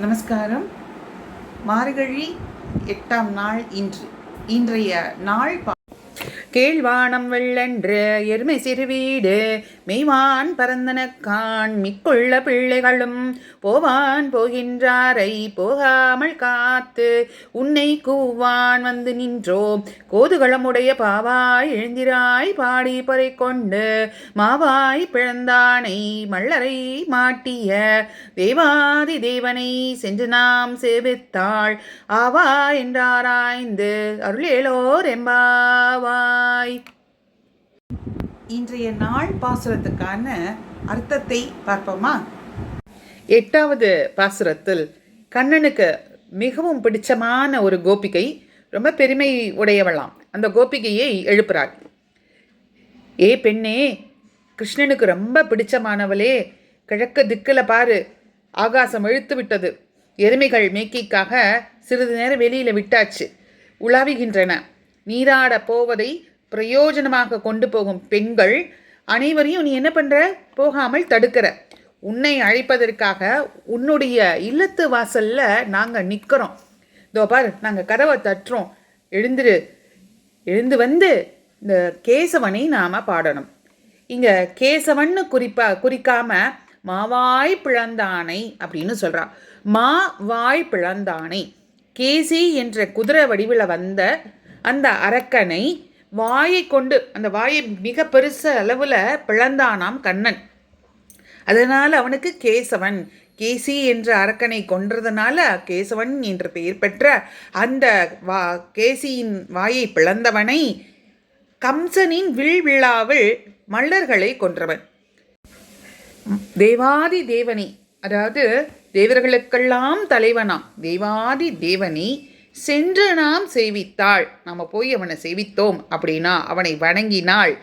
நமஸ்காரம். மார்கழி எட்டாம் நாள் இன்று இன்றைய நாள் பா- கீழ்வானம் வெள்ளென்று எருமை சிறுவீடு மெய்வான் பரந்தனக்கான் மிக்குள்ள பிள்ளைகளும் போவான் போகின்றாரை போகாமல் காத்து உன்னை கூவான் வந்து நின்றோம் கோதுகளமுடைய பாவாய் எழுந்திராய் பாடி பறை கொண்டு மாவாய் பிழந்தானை மல்லரை மாட்டிய தேவாதி தேவனை சென்று நாம் சேவித்தாள் ஆவா என்றாராய்ந்து அருளேலோர் எம்பாவாய் இன்றைய நாள் பாசுரத்துக்கான அர்த்தத்தை பார்ப்போமா? எட்டாவது பாசுரத்தில் கண்ணனுக்கு மிகவும் பிடிச்சமான ஒரு கோபிகை ரொம்ப பெருமை உடையவளாம். அந்த கோபிகையை எழுப்புறாள். ஏ பெண்ணே கிருஷ்ணனுக்கு ரொம்ப பிடிச்சமானவளே கிழக்கு திக்கில் பாரு ஆகாசம் இழுத்து விட்டது. எருமைகள் மேய்க்கிக்காக சிறிது நேரம் வெளியில் விட்டாச்சு. உலாவுகின்றன. நீராட போவதை பிரயோஜனமாக கொண்டு போகும் பெண்கள் அனைவரையும் நீ என்ன பண்ணுற போகாமல் தடுக்கிற. உன்னை அழைப்பதற்காக உன்னுடைய இல்லத்து வாசலில் நாங்கள் நிற்கிறோம் இதோ பார் நாங்கள் கதவை தட்டுறோம். எழுந்துரு. எழுந்து வந்து இந்த கேசவனை நாம் பாடணும். இங்கே கேசவன்னு குறிப்பா குறிக்காம மாவாய் பிளந்தானை அப்படின்னு சொல்றா. மா வாய் பிளந்தானை கேசி என்ற குதிரை வடிவில் வந்த அந்த அரக்கனை வாயை கொண்டு அந்த வாயை மிக பெருச அளவில் பிளந்தானாம் கண்ணன். அதனால் அவனுக்கு கேசவன். கேசி என்ற அரக்கனை கொன்றதுனால கேசவன் என்ற பெயர் பெற்ற அந்த வா கேசியின் வாயை பிளந்தவனை கம்சனின் வில் விழாவில் மல்லர்களை கொன்றவன். தேவாதி தேவனி அதாவது தேவர்களுக்கெல்லாம் தலைவனாம். தேவாதி தேவனி சென்று நாம் சேவித்தாள். நம்ம போய் அவனை சேவித்தோம் அப்படின்னா அவனை வணங்கினாள்.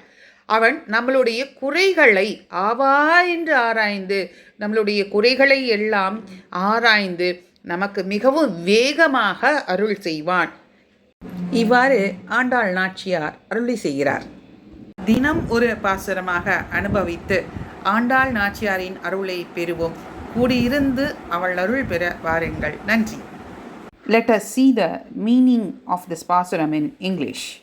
அவன் நம்மளுடைய குறைகளை ஆவா என்று ஆராய்ந்து நம்மளுடைய குறைகளை எல்லாம் ஆராய்ந்து நமக்கு மிகவும் வேகமாக அருள் செய்வான். இவ்வாறு ஆண்டாள் நாச்சியார் அருளி செய்கிறார். தினம் ஒரு பாசுரமாக அனுபவித்து ஆண்டாள் நாச்சியாரின் அருளை பெறுவோம். கூடியிருந்து அவள் அருள் பெற வாருங்கள். நன்றி. Let us see the meaning of this pasuram in English.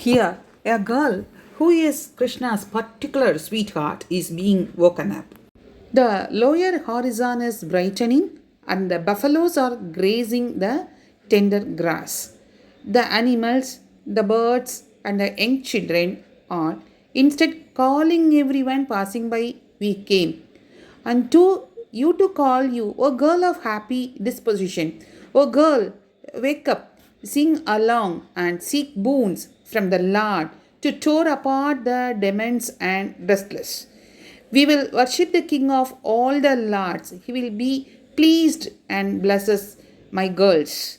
Here, a girl who is Krishna's particular sweetheart is being woken up. The lower horizon is brightening, and the buffaloes are grazing the tender grass. The animals, the birds, and the young children are instead calling everyone passing by, We came. And to you to call you, O girl of happy disposition, O girl, wake up, sing along, and seek boons from the Lord to tear apart the demons and restless. We will worship the King of all the lords. He will be pleased and blesses my girls.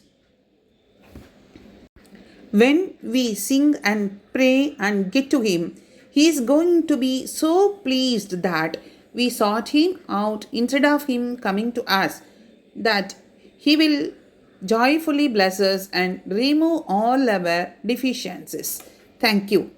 When we sing and pray and get to Him, He is going to be so pleased that we sought Him out instead of Him coming to us, that He will joyfully bless us and remove all our deficiencies. Thank you.